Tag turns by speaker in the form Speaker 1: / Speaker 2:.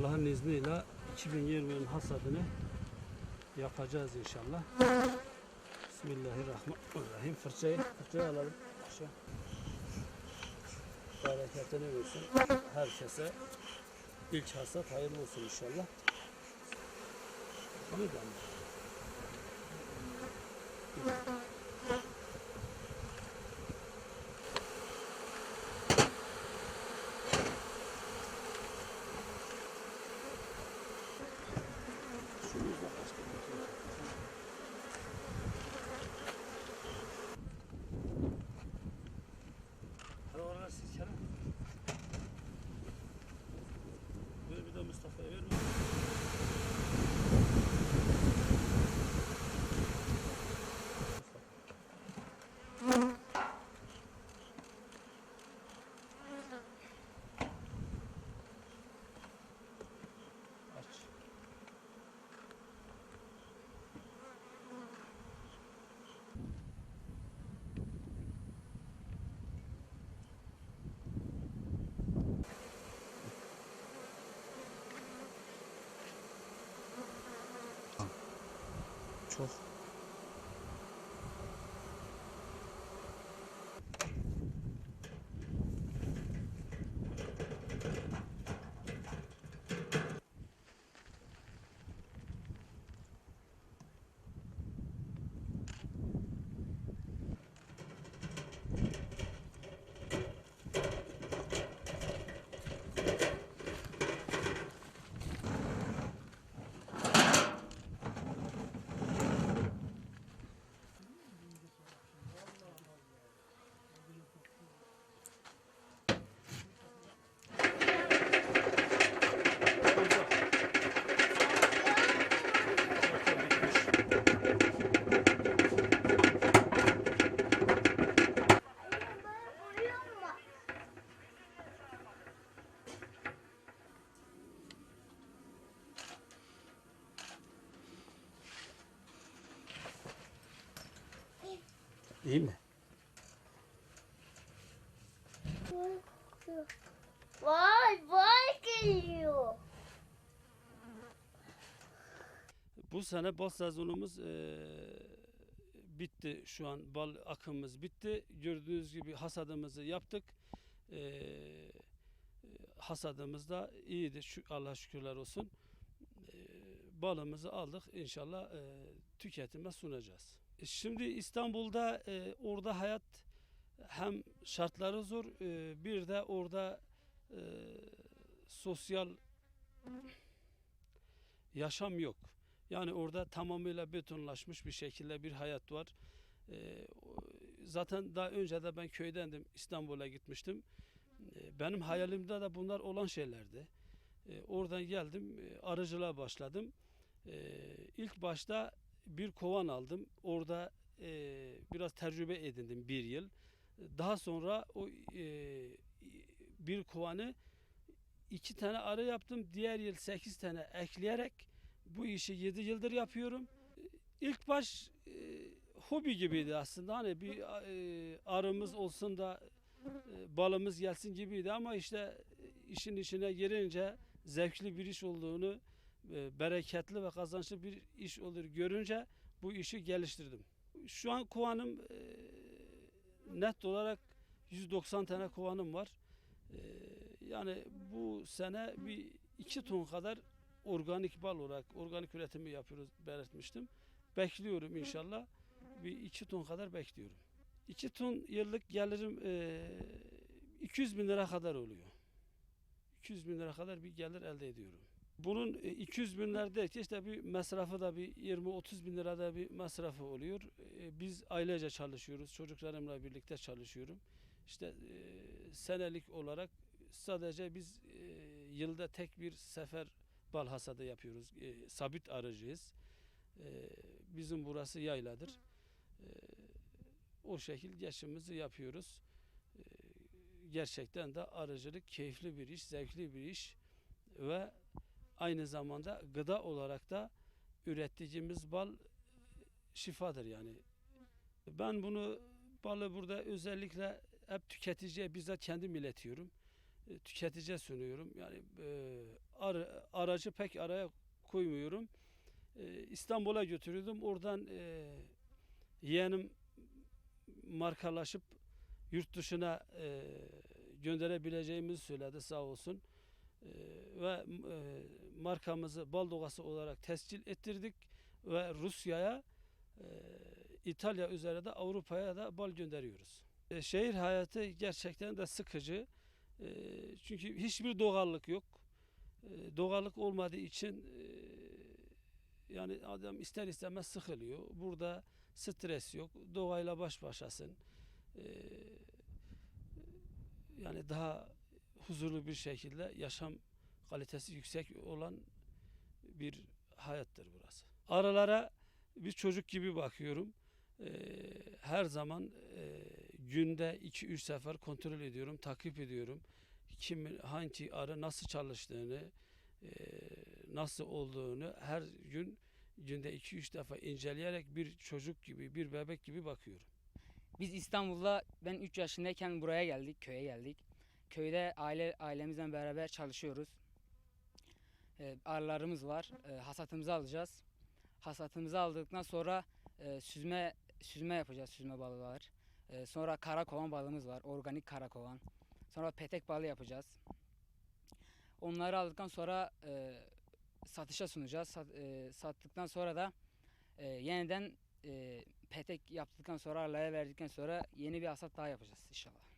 Speaker 1: Allah'ın izniyle 2020'nin hasadını yapacağız inşallah. Bismillahirrahmanirrahim. Fırçayı, fırçayı alalım. Aşağı. Bereketini versin. Herkese ilk hasat hayırlı olsun inşallah. Buradan mı? Gracias. İyi mi?
Speaker 2: Vay vay geliyor.
Speaker 1: Bu sene bal sezonumuz eee, bitti. Şu an bal akımımız bitti. Gördüğünüz gibi hasadımızı yaptık. Eee hasadımız da iyiydi. Şu, Allah şükürler olsun. Eee, balımızı aldık. İnşallah eee, tüketime sunacağız. Şimdi İstanbul'da eee, orada hayat hem şartları zor eee, bir de orada eee, sosyal yaşam yok. Yani orada tamamıyla betonlaşmış bir şekilde bir hayat var. O- zaten daha önce de ben köydendim, İstanbul'a gitmiştim. Ee, benim hayalimde de bunlar olan şeylerdi. Ee, oradan geldim, e, arıcılığa başladım. Ee, ilk başta bir kovan aldım. Orada e, biraz tecrübe edindim bir yıl. Daha sonra o e, bir kovanı iki tane arı yaptım. Diğer yıl sekiz tane ekleyerek bu işi 7 yıldır yapıyorum. İlk baş e, hobi gibiydi aslında. Hani bir e, arımız olsun da e, balımız gelsin gibiydi ama işte e, işin içine girince zevkli bir iş olduğunu, bereketli ve kazançlı bir iş olur görünce bu işi geliştirdim. Şu an kovanım e, net olarak 190 tane kovanım var. E, yani bu sene bir iki ton kadar organik bal olarak organik üretimi yapıyoruz belirtmiştim. Bekliyorum inşallah. Bir iki ton kadar bekliyorum. İki ton yıllık gelirim eee 200 bin lira kadar oluyor. 200 bin lira kadar bir gelir elde ediyorum. Bunun e, 200 binlerde işte bir masrafı da bir 20-30 bin lirada bir masrafı oluyor. E, Biz ailece çalışıyoruz. Çocuklarımla birlikte çalışıyorum. İşte e, senelik olarak sadece biz e, yılda tek bir sefer bal hasadı yapıyoruz. E, sabit arıcıyız. E, bizim burası yayladır. E, o şekil geçimimizi yapıyoruz. E, gerçekten de arıcılık keyifli bir iş, zevkli bir iş ve aynı zamanda gıda olarak da ürettiğimiz bal şifadır yani. Ben bunu balı burada özellikle hep tüketiciye bizzat kendim iletiyorum. e, tüketiciye sunuyorum. Yani e, ar- aracı pek araya koymuyorum. E, İstanbul'a götürüyordum. Oradan e, yeğenim markalaşıp yurt dışına e, gönderebileceğimizi söyledi sağ olsun. E, ve e, markamızı bal doğası olarak tescil ettirdik ve Rusya'ya e, İtalya üzere de Avrupa'ya da bal gönderiyoruz. E, şehir hayatı gerçekten de sıkıcı. E, çünkü hiçbir doğallık yok. E, doğallık olmadığı için e, yani adam ister istemez sıkılıyor. Burada stres yok. Doğayla baş başasın. E, yani daha huzurlu bir şekilde yaşam kalitesi yüksek olan bir hayattır burası. Aralara bir çocuk gibi bakıyorum. Ee, her zaman e, günde 2-3 sefer kontrol ediyorum, takip ediyorum. Kim hangi arı nasıl çalıştığını, e, nasıl olduğunu her gün günde 2-3 defa inceleyerek bir çocuk gibi, bir bebek gibi bakıyorum.
Speaker 3: Biz İstanbul'da ben 3 yaşındayken buraya geldik, köye geldik. Köyde aile ailemizle beraber çalışıyoruz. Ee, arılarımız var. Ee, hasatımızı alacağız. Hasatımızı aldıktan sonra e, süzme süzme yapacağız süzme balıklar. Ee, sonra karakovan balığımız var. Organik karakovan. Sonra petek balığı yapacağız. Onları aldıktan sonra e, satışa sunacağız. Sat- e, sattıktan sonra da e, yeniden e, petek yaptıktan sonra arlaya verdikten sonra yeni bir hasat daha yapacağız inşallah.